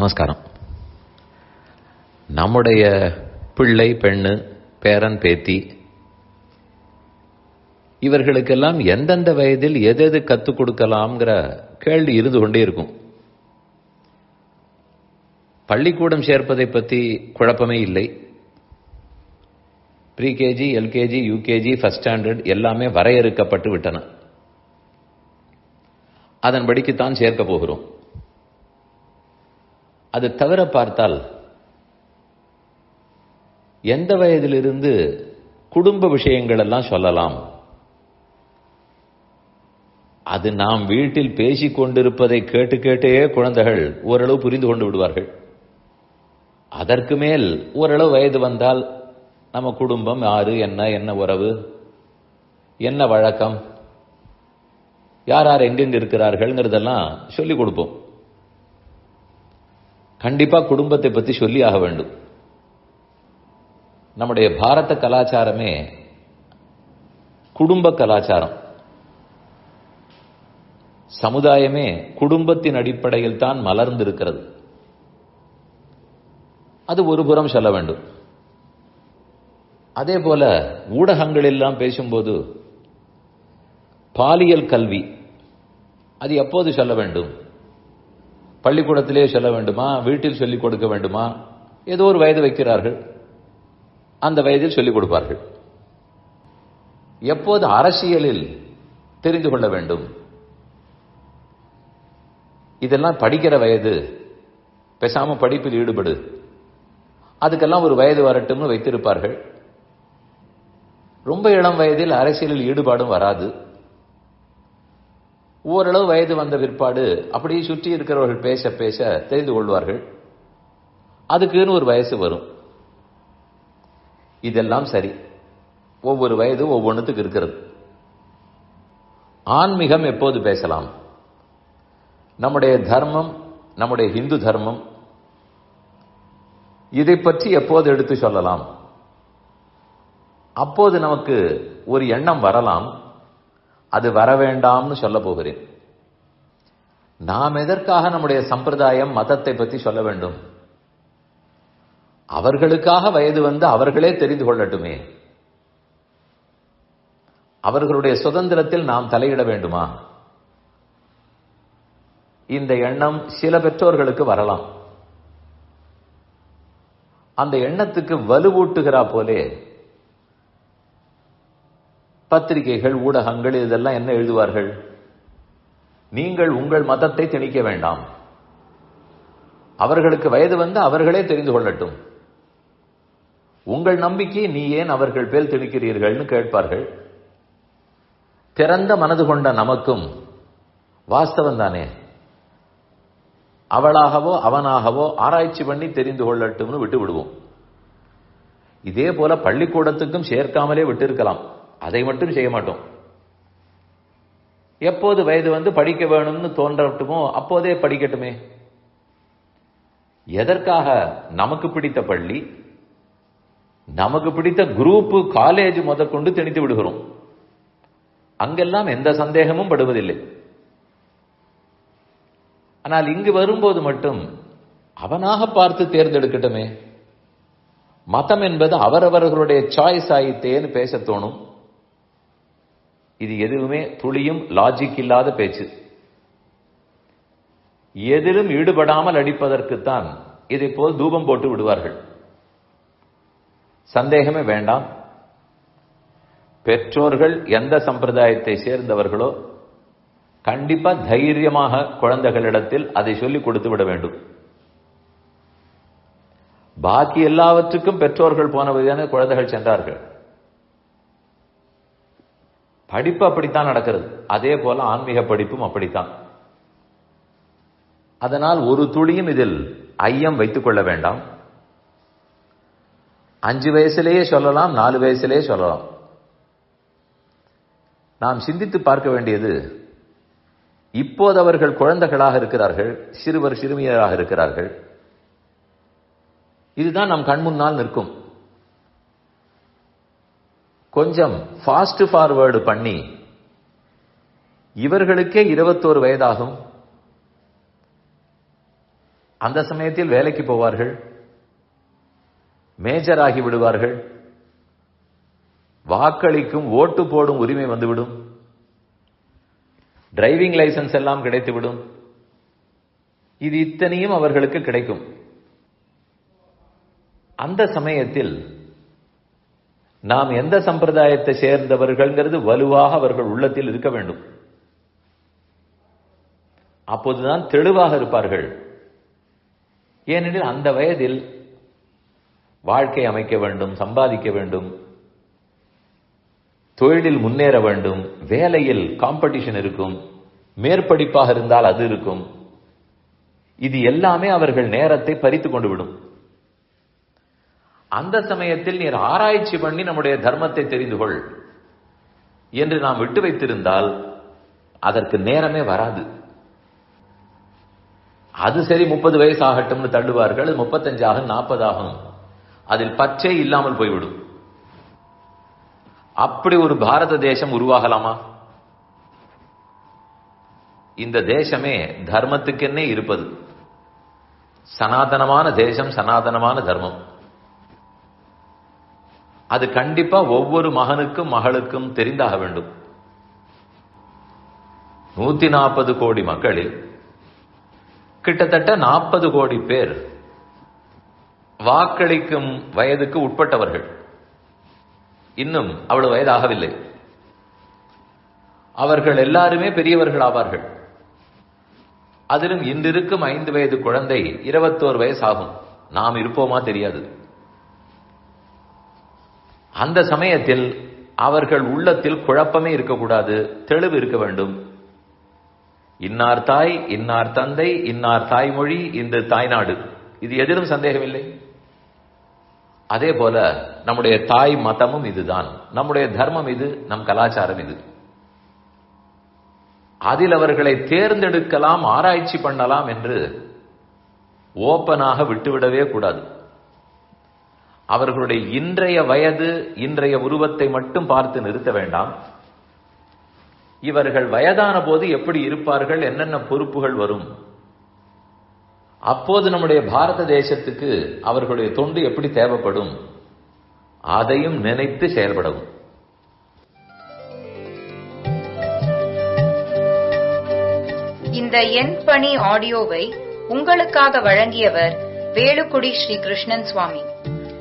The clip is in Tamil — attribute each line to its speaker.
Speaker 1: நமஸ்காரம். நம்முடைய பிள்ளை பெண்ணு பேரன் பேத்தி இவர்களுக்கெல்லாம் எந்தெந்த வயதில் எது எது கற்றுக் கொடுக்கலாம்ங்கிற கேள்வி இருந்து கொண்டே இருக்கும். பள்ளிக்கூடம் சேர்ப்பதை பற்றி குழப்பமே இல்லை. Pre KG LKG UKG first standard எல்லாமே வரையறுக்கப்பட்டு விட்டன. அதன்படிக்குத்தான் சேர்க்க போகிறோம். அது தவிர பார்த்தால் எந்த வயதிலிருந்து குடும்ப விஷயங்கள் எல்லாம் சொல்லலாம்? அது நாம் வீட்டில் பேசிக் கொண்டிருப்பதை கேட்டு கேட்டே குழந்தைகள் ஓரளவு புரிந்து கொண்டு விடுவார்கள். அதற்கு மேல் ஓரளவு வயது வந்தால் நம்ம குடும்பம் யாரு என்ன என்ன உறவு என்ன வழக்கம் யார் யார் எங்கெங்க இருக்கிறார்கள்ங்கிறதெல்லாம் சொல்லிக் கொடுப்போம். கண்டிப்பா குடும்பத்தை பத்தி சொல்லி ஆக வேண்டும். நம்முடைய பாரத கலாச்சாரமே குடும்ப கலாச்சாரம். சமுதாயமே குடும்பத்தின் அடிப்படையில் தான் மலர்ந்திருக்கிறது. அது ஒரு புறம் சொல்ல வேண்டும். அதே போல ஊடகங்கள் எல்லாம் பேசும்போது பாலியல் கல்வி அது எப்போது சொல்ல வேண்டும்? பள்ளிக்கூடத்திலே சொல்ல வேண்டுமா? வீட்டில் சொல்லிக் கொடுக்க வேண்டுமா? ஏதோ ஒரு வயது வைக்கிறார்கள். அந்த வயதில் சொல்லிக் கொடுப்பார்கள். எப்போது அரசியலில் தெரிந்து கொள்ள வேண்டும்? இதெல்லாம் படிக்கிற வயது. பேசாம படிப்பில் ஈடுபடு. அதுக்கெல்லாம் ஒரு வயது வரட்டும்னு வைத்திருப்பார்கள். ரொம்ப இளம் வயதில் அரசியலில் ஈடுபாடும் வராது. ஓரளவு வயது வந்த பிற்பாடு அப்படியே சுற்றி இருக்கிறவர்கள் பேச பேச தெரிந்து கொள்வார்கள். அதுக்குன்னு ஒரு வயசு வரும். இதெல்லாம் சரி. ஒவ்வொரு வயது ஒவ்வொன்றுத்துக்கு இருக்கிறது. ஆன்மீகம் எப்போது பேசலாம்? நம்முடைய தர்மம் நம்முடைய இந்து தர்மம் இதை பற்றி எப்போது எடுத்து சொல்லலாம்? அப்போது நமக்கு ஒரு எண்ணம் வரலாம். அது வர வேண்டாம்னு சொல்ல போகிறேன். நாம் எதற்காக நம்முடைய சம்பிரதாயம் மதத்தை பற்றி சொல்ல வேண்டும்? அவர்களுக்காக வயது வந்து அவர்களே தெரிந்து கொள்ளட்டுமே. அவர்களுடைய சுதந்திரத்தில் நாம் தலையிட வேண்டுமா? இந்த எண்ணம் சில பெற்றோர்களுக்கு வரலாம். அந்த எண்ணத்துக்கு வலுவூட்டுகிறா போலே பத்திரிகைகள் ஊடகங்கள் இதெல்லாம் என்ன எழுதுவார்கள்? நீங்கள் உங்கள் மதத்தை திணிக்க வேண்டாம். அவர்களுக்கு வயது வந்து அவர்களே தெரிந்து கொள்ளட்டும். உங்கள் நம்பிக்கை நீ ஏன் அவர்கள் பேர் திணிக்கிறீர்கள்னு கேட்பார்கள். திறந்த மனது கொண்ட நமக்கும் வாஸ்தவம் தானே. அவளாகவோ அவனாகவோ ஆராய்ச்சி பண்ணி தெரிந்து கொள்ளட்டும்னு விட்டு விடுவோம் இதே போல பள்ளிக்கூடத்துக்கும் சேர்க்காமலே விட்டிருக்கலாம். அதை மட்டும் செய்ய மாட்டோம். எப்போது வயது வந்து படிக்க வேணும்னு தோன்றட்டுமோ அப்போதே படிக்கட்டுமே. எதற்காக நமக்கு பிடித்த பள்ளி? நமக்கு பிடித்த குரூப்பு காலேஜ் முதற்கொண்டு திணித்து விடுகிறோம். அங்கெல்லாம் எந்த சந்தேகமும் படுவதில்லை. ஆனால் இங்கு வரும்போது மட்டும் அவனாக பார்த்து தேர்ந்தெடுக்கட்டுமே. மதம் என்பது அவரவர்களுடைய சாய்ஸ் ஆயித்தேன்னு பேச தோணும். இது எதுவுமே துளியும் லாஜிக் இல்லாத பேச்சு. எதிலும் ஈடுபடாமல் அடிப்பதற்குத்தான் இதை போல் தூபம் போட்டு விடுவார்கள். சந்தேகமே வேண்டாம். பெற்றோர்கள் எந்த சம்பிரதாயத்தை சேர்ந்தவர்களோ கண்டிப்பா தைரியமாக குழந்தைகளிடத்தில் அதை சொல்லிக் கொடுத்து விட வேண்டும். பாக்கி எல்லாவற்றுக்கும் பெற்றோர்கள் போன வழியான குழந்தைகள் சென்றார்கள். படிப்பு அப்படித்தான் நடக்கிறது. அதே போல ஆன்மீக படிப்பும் அப்படித்தான். அதனால் ஒரு துளியும் இதில் ஐயம் வைத்துக் கொள்ள வேண்டாம். அஞ்சு வயசுலேயே சொல்லலாம் நாலு வயசுலேயே சொல்லலாம். நாம் சிந்தித்து பார்க்க வேண்டியது இப்போது அவர்கள் குழந்தைகளாக இருக்கிறார்கள் சிறுவர் சிறுமியராக இருக்கிறார்கள். இதுதான் நம் கண் முன்னால் நிற்கும். கொஞ்சம் ஃபாஸ்ட் ஃபார்வேர்டு பண்ணி இவர்களுக்கே இருபத்தோரு வயதாகும். அந்த சமயத்தில் வேலைக்கு போவார்கள். மேஜர் ஆகி விடுவார்கள். வாக்களிக்கும் ஓட்டு போடும் உரிமை வந்துவிடும். டிரைவிங் லைசன்ஸ் எல்லாம் கிடைத்துவிடும். இது இத்தனையும் அவர்களுக்கு கிடைக்கும். அந்த சமயத்தில் நாம் எந்த சம்பிரதாயத்தை சேர்ந்தவர்கள்ங்கிறது வலுவாக அவர்கள் உள்ளத்தில் இருக்க வேண்டும். அப்போதுதான் தெளிவாக இருப்பார்கள். ஏனெனில் அந்த வயதில் வாழ்க்கை அமைக்க வேண்டும் சம்பாதிக்க வேண்டும் தொழிலில் முன்னேற வேண்டும் வேலையில் காம்படிஷன் இருக்கும் மேற்படிப்பாக இருந்தால் அது இருக்கும். இது எல்லாமே அவர்கள் நேரத்தை பறித்து கொண்டு விடும். அந்த சமயத்தில் நீர் ஆராய்ச்சி பண்ணி நம்முடைய தர்மத்தை தெரிந்து கொள் என்று நாம் விட்டு வைத்திருந்தால் அதற்கு நேரமே வராது. அது சரி முப்பது வயசு ஆகட்டும்னு தள்ளுவார்கள் முப்பத்தஞ்சு ஆகும் நாற்பது ஆகும் அதில் பச்சை இல்லாமல் போய்விடும். அப்படி ஒரு பாரத தேசம் உருவாகலாமா? இந்த தேசமே தர்மத்துக்கென்னே இருப்பது. சனாதனமான தேசம் சனாதனமான தர்மம். அது கண்டிப்பா ஒவ்வொரு மகனுக்கும் மகளுக்கும் தெரிந்தாக வேண்டும். நூத்தி நாற்பது கோடி மக்களில் கிட்டத்தட்ட நாற்பது கோடி பேர் வாக்களிக்கும் வயதுக்கு உட்பட்டவர்கள். இன்னும் அவ்வளவு வயதாகவில்லை. அவர்கள் எல்லாருமே பெரியவர்கள் ஆவார்கள். அதிலும் இன்றிருக்கும் ஐந்து வயது குழந்தை இருபத்தோரு வயசு ஆகும் நாம் இருப்போமா தெரியாது. அந்த சமயத்தில் அவர்கள் உள்ளத்தில் குழப்பமே இருக்கக்கூடாது தெளிவு இருக்க வேண்டும். இன்னார் தாய் இன்னார் தந்தை இன்னார் தாய்மொழி இந்த தாய்நாடு. இது எதிலும் சந்தேகமில்லை. அதே போல நம்முடைய தாய் மதமும் இதுதான். நம்முடைய தர்மம் இது நம் கலாச்சாரம் இது. அதில் அவர்களை தேர்ந்தெடுக்கலாம் ஆராய்ச்சி பண்ணலாம் என்று ஓப்பனாக விட்டுவிடவே கூடாது. அவர்களுடைய இன்றைய வயது இன்றைய உருவத்தை மட்டும் பார்த்து நிறுத்த வேண்டாம். இவர்கள் வயதான போது எப்படி இருப்பார்கள் என்னென்ன பொறுப்புகள் வரும்? அப்போது நம்முடைய பாரத தேசத்துக்கு அவர்களுடைய தொண்டு எப்படி தேவைப்படும்? அதையும் நினைத்து செயல்படவும்.
Speaker 2: இந்த எண் பணி ஆடியோவை உங்களுக்காக வழங்கியவர் வேலுக்குடி ஸ்ரீ கிருஷ்ணன் சுவாமி.